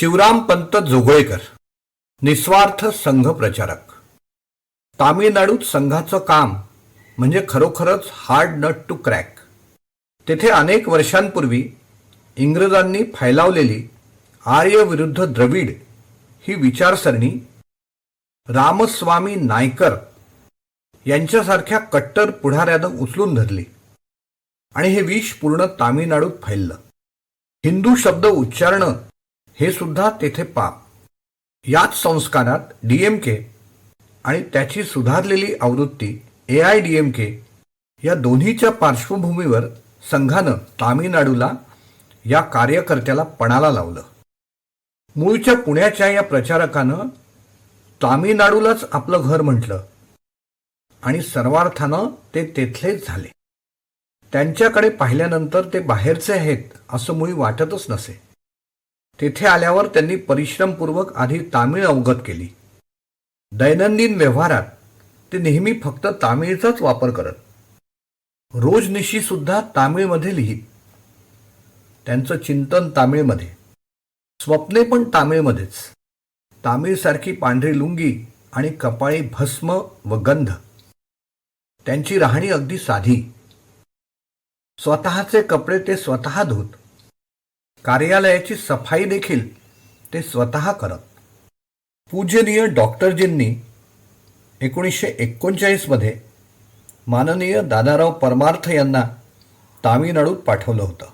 शिवरामपंत जोगळेकर निस्वार्थ संघ प्रचारक. तामिळनाडूत संघाचं काम म्हणजे खरोखरच हार्ड नट टू क्रॅक तेथे अनेक वर्षांपूर्वी इंग्रजांनी फैलावलेली आर्य विरुद्ध द्रविड ही विचारसरणी रामस्वामी नायकर यांच्यासारख्या कट्टर पुढाऱ्यानं उचलून धरली आणि हे विष पूर्ण तामिळनाडूत फैललं. हिंदू शब्द उच्चारणं हे सुद्धा तेथे पाप. याच संस्कारात डीएमके आणि त्याची सुधारलेली आवृत्ती A I D M K या दोन्हीच्या पार्श्वभूमीवर संघानं तामिळनाडूला या कार्यकर्त्याला पणाला लावलं. मूळच्या पुण्याच्या या प्रचारकानं तामिळनाडूलाच आपलं घर म्हटलं आणि सर्वार्थानं ते तेथलेच झाले. त्यांच्याकडे पाहिल्यानंतर ते बाहेरचे आहेत असं मुळी वाटतच नसे. तेथे आल्यावर त्यांनी परिश्रमपूर्वक आधी तामिळ अवगत केली. दैनंदिन व्यवहारात ते नेहमी फक्त तामिळचाच वापर करत. रोजनिशी सुद्धा तामिळमध्ये लिहित. त्यांचं चिंतन तामिळमध्ये. स्वप्ने पण तामिळमध्येच. तामिळसारखी पांढरी लुंगी आणि कपाळी भस्म व गंध. त्यांची राहणी अगदी साधी. स्वतःचे कपडे ते स्वतः धुत. कार्यालयाची सफाई देखील ते स्वतः करत. पूजनीय डॉक्टरजींनी एकोणीसशे एकोणचाळीसमध्ये माननीय दादाराव परमार्थ यांना तामिळनाडूत पाठवलं होतं.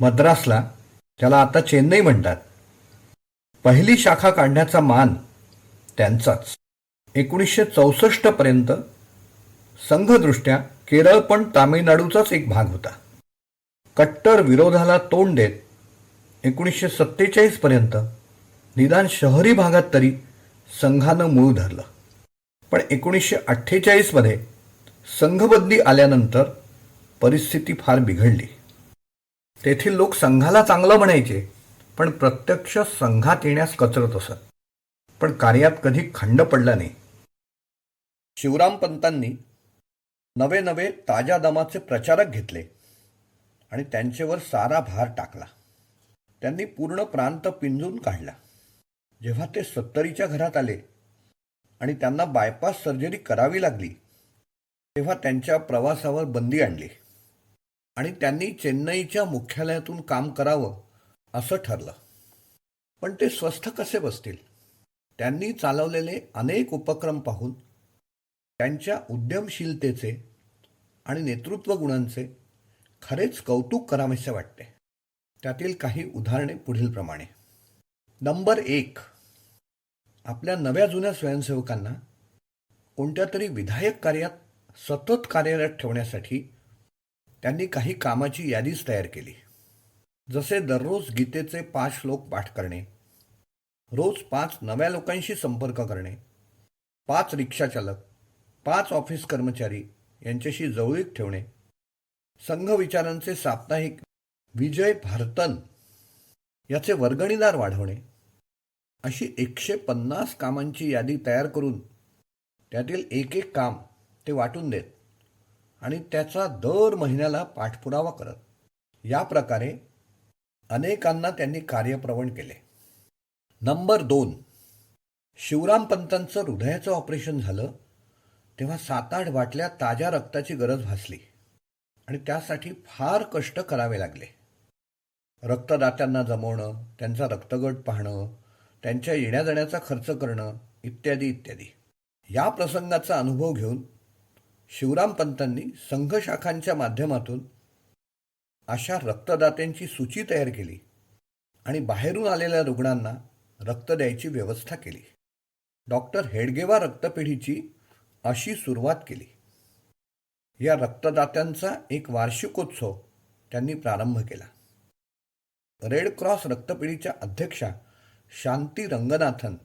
मद्रासला त्याला आता चेन्नई म्हणतात. पहिली शाखा काढण्याचा मान त्यांचाच. एकोणीसशे चौसष्टपर्यंत संघदृष्ट्या केरळ पण तामिळनाडूचाच एक भाग होता. कट्टर विरोधाला तोंड देत एकोणीसशे सत्तेचाळीसपर्यंत निदान शहरी भागात तरी संघानं मूळ धरलं. पण एकोणीसशे अठ्ठेचाळीसमध्ये संघबदली आल्यानंतर परिस्थिती फार बिघडली. तेथील लोक संघाला चांगलं म्हणायचे पण प्रत्यक्ष संघात येण्यास कचरत असत. पण कार्यात कधी खंड पडला नाही. शिवरामपंतांनी नवे नवे ताज्या दमाचे प्रचारक घेतले आणि त्यांच्यावर सारा भार टाकला. त्यांनी पूर्ण प्रांत पिंजून काढला. जेव्हा ते सत्तरीच्या घरात आले आणि त्यांना बायपास सर्जरी करावी लागली तेव्हा त्यांच्या प्रवासावर बंदी आणली आणि त्यांनी चेन्नईच्या मुख्यालयातून काम करावं असं ठरलं. पण ते स्वस्थ कसे बसतील? त्यांनी चालवलेले अनेक उपक्रम पाहून त्यांच्या उद्यमशीलतेचे आणि नेतृत्व गुणांचे खरेच कौतुक करावेसे वाटते. त्यातील काही उदाहरणे पुढीलप्रमाणे. नंबर एक. आपल्या नव्या जुन्या स्वयंसेवकांना कोणत्या तरी विधायक कार्यात सतत कार्यरत ठेवण्यासाठी त्यांनी काही कामाची यादीच तयार केली. जसे दररोज गीतेचे पाच श्लोक पाठ करणे रोज पाच नव्या लोकांशी संपर्क करणे पाच रिक्षाचालक पाच ऑफिस कर्मचारी यांच्याशी जवळीक ठेवणे संघ विचारांचे साप्ताहिक विजय भारतन याचे वर्गणीदार वाढवणे. अशी एकशे पन्नास कामांची यादी तयार करून त्यातील एक एक काम ते वाटून देत आणि त्याचा दर महिन्याला पाठपुरावा करत. या प्रकारे अनेकांना त्यांनी कार्यप्रवण केले. नंबर दोन. शिवरामपंतांचं हृदयाचं ऑपरेशन झालं तेव्हा सात आठ बाटल्या ताज्या रक्ताची गरज भासली आणि त्यासाठी फार कष्ट करावे लागले. रक्तदात्यांना जमवणं त्यांचा रक्तगट पाहणं त्यांच्या येण्याजाण्याचा खर्च करणं इत्यादी इत्यादी. या प्रसंगाचा अनुभव घेऊन शिवरामपंतांनी संघशाखांच्या माध्यमातून अशा रक्तदात्यांची सूची तयार केली आणि बाहेरून आलेल्या रुग्णांना रक्त द्यायची व्यवस्था केली. डॉक्टर हेडगेवा रक्तपेढीची अशी सुरुवात केली. या रक्तदात्यांचा एक वार्षिकोत्सव त्यांनी प्रारंभ केला. रेड क्रॉस रक्तपेढीच्या अध्यक्षा शांती रंगनाथन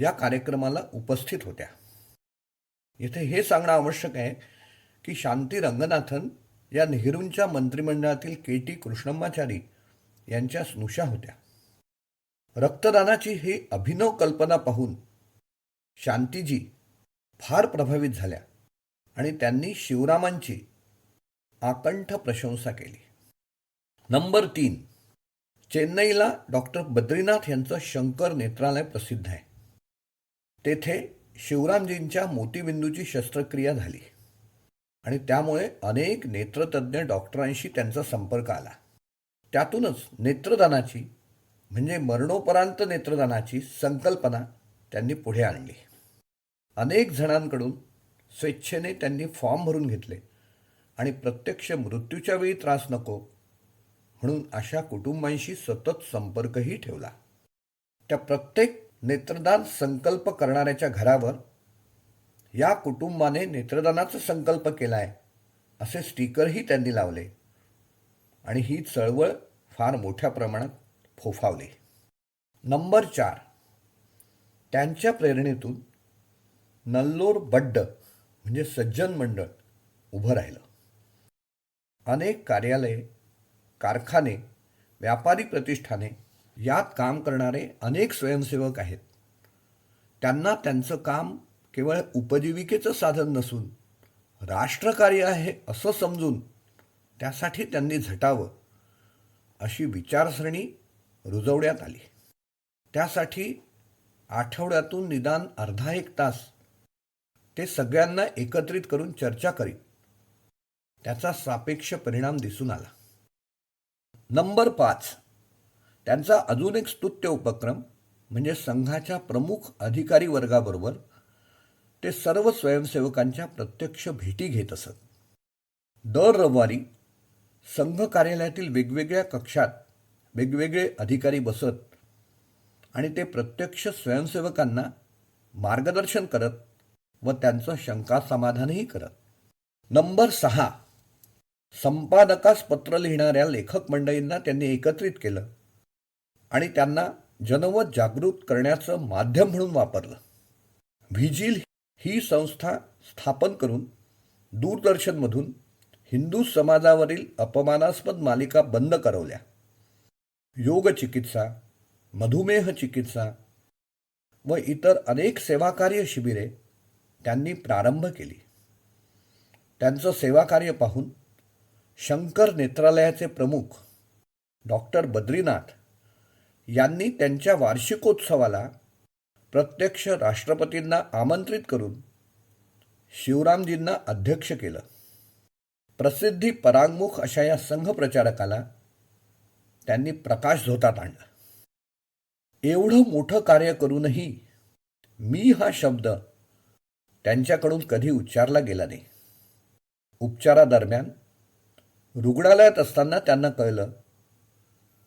या कार्यक्रमाला उपस्थित होत्या. येथे हे सांगणं आवश्यक आहे की शांती रंगनाथन या नेहरूंच्या मंत्रिमंडळातील के टी कृष्णम्माचारी यांच्या स्नुषा होत्या. रक्तदानाची ही अभिनव कल्पना पाहून शांतीजी फार प्रभावित झाल्या आणि त्यांनी शिवरामांची आकंठ प्रशंसा केली. नंबर तीन चेन्नईला डॉक्टर बद्रीनाथ यांचं शंकर नेत्रालय प्रसिद्ध आहे. तेथे शिवरामजींच्या मोतीबिंदूची शस्त्रक्रिया झाली आणि त्यामुळे अनेक नेत्रतज्ज्ञ डॉक्टरांशी त्यांचा संपर्क आला. त्यातूनच नेत्रदानाची म्हणजे मरणोपरांत नेत्रदानाची संकल्पना त्यांनी पुढे आणली. अनेक जणांकडून स्वेच्छेने त्यांनी फॉर्म भरून घेतले आणि प्रत्यक्ष मृत्यूच्या वेळी त्रास नको म्हणून अशा कुटुंबांशी सतत संपर्कही ठेवला. त्या प्रत्येक नेत्रदान संकल्प करणाऱ्याच्या घरावर या कुटुंबाने नेत्रदानाचा संकल्प केलाय असे स्टिकरही त्यांनी लावले. आणि ही चळवळ फार मोठ्या प्रमाणात फोफावली. नंबर चार. त्यांच्या प्रेरणेतून नल्लोर बड्ड म्हणजे सज्जन मंडळ उभं राहिलं. अनेक कार्यालये कारखाने व्यापारी प्रतिष्ठाने यात काम करणारे अनेक स्वयंसेवक आहेत. त्यांना त्यांचं काम केवळ उपजीविकेचं साधन नसून राष्ट्रकार्य आहे असं समजून त्यासाठी त्यांनी झटावं अशी विचारसरणी रुजवण्यात आली. त्यासाठी आठवड्यातून निदान अर्धा एक तास ते सगळ्यांना एकत्रित करून चर्चा करीत त्याचा सापेक्ष परिणाम दिसून आला. नंबर पाच. त्यांचा अजून एक स्तुत्य उपक्रम म्हणजे संघाच्या प्रमुख अधिकारी वर्गाबरोबर ते सर्व स्वयंसेवकांच्या प्रत्यक्ष भेटी घेत असत. दर रविवारी संघ कार्यालयातील वेगवेगळ्या कक्षात वेगवेगळे अधिकारी बसत आणि ते प्रत्यक्ष स्वयंसेवकांना मार्गदर्शन करत व त्यांचं शंका समाधानही करत. नंबर सहा. संपादकास पत्र लिहिणाऱ्या लेखक मंडळींना त्यांनी एकत्रित केलं आणि त्यांना जनमत जागृत करण्याचं माध्यम म्हणून वापरलं. व्हिजिल ही संस्था स्थापन करून दूरदर्शनमधून हिंदू समाजावरील अपमानास्पद मालिका बंद करवल्या. योग चिकित्सा मधुमेह चिकित्सा व इतर अनेक सेवाकार्य शिबिरे त्यांनी प्रारंभ केली. त्यांचं सेवाकार्य पाहून शंकर नेत्रालयाचे प्रमुख डॉक्टर बद्रीनाथ यांनी त्यांच्या वार्षिकोत्सवाला प्रत्यक्ष राष्ट्रपतींना आमंत्रित करून शिवरामजींना अध्यक्ष केलं. प्रसिद्धी परांगमुख अशा या संघ प्रचारकाला त्यांनी प्रकाश झोतात आणला. एवढं मोठं कार्य करूनही मी हा शब्द त्यांच्याकडून कधी उच्चारला गेला नाही. उपचारादरम्यान रुग्णालयात असताना त्यांना कळलं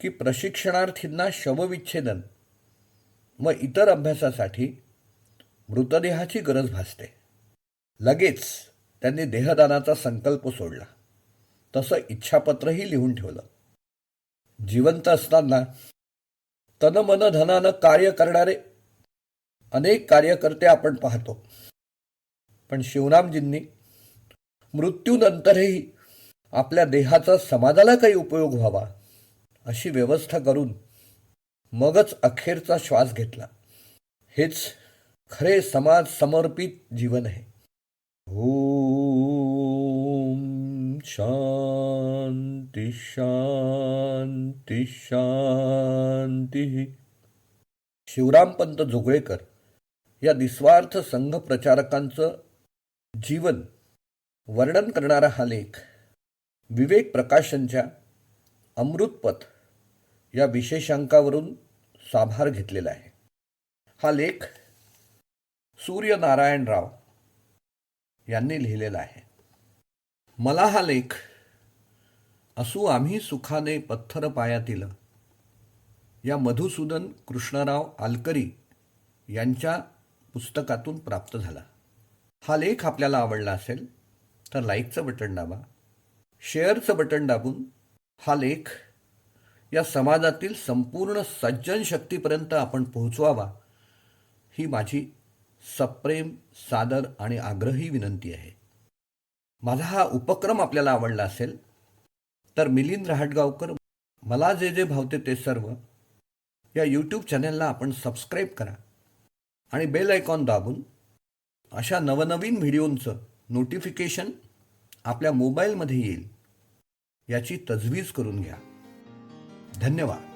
की प्रशिक्षणार्थींना शवविच्छेदन व इतर अभ्यासासाठी मृतदेहाची गरज भासते. लगेच त्यांनी देहदानाचा संकल्प सोडला. तसं इच्छापत्रही लिहून ठेवलं. जिवंत असताना तनमन धनानं कार्य करणारे अनेक कार्यकर्ते आपण पाहतो. पण शिवरामजींनी मृत्यूनंतरही आपल्या देहाचा समाजाला काही उपयोग व्हावा अशी व्यवस्था करून मगच अखेरचा श्वास घेतला. हेच खरे समाज समर्पित जीवन आहे. ओम शांती शांती शांती. शिवरामपंत जोगळेकर या निस्वार्थ संघ प्रचारकांचं जीवन वर्णन करणारा हा लेख विवेक प्रकाशनच्या अमृतपथ या विशेषांकावरून साभार घेतलेला आहे. हा लेख सूर्यनारायण राव यांनी लिहिलेला आहे. मला हा लेख असू आम्ही सुखाने पत्थर पायातील या मधुसूदन कृष्णराव आलकरी यांच्या पुस्तकातून प्राप्त झाला. हा लेख आपल्याला आवडला असेल तर लाईकचं बटन दाबा. शेअरचं बटन दाबून हा लेख या समाजातील संपूर्ण सज्जन शक्तीपर्यंत आपण पोहोचवावा ही माझी सप्रेम सादर आणि आग्रही विनंती आहे. माझा हा उपक्रम आपल्याला आवडला असेल तर मिलिंद रहाटगावकर मला जे जे भावते ते सर्व या यूट्यूब चॅनलला आपण सबस्क्राईब करा आणि बेल आयकॉन दाबून अशा नवनवीन व्हिडिओंचं नोटिफिकेशन आपल्या मोबाईलमध्ये येईल. याची तजवीज करून घ्या. धन्यवाद.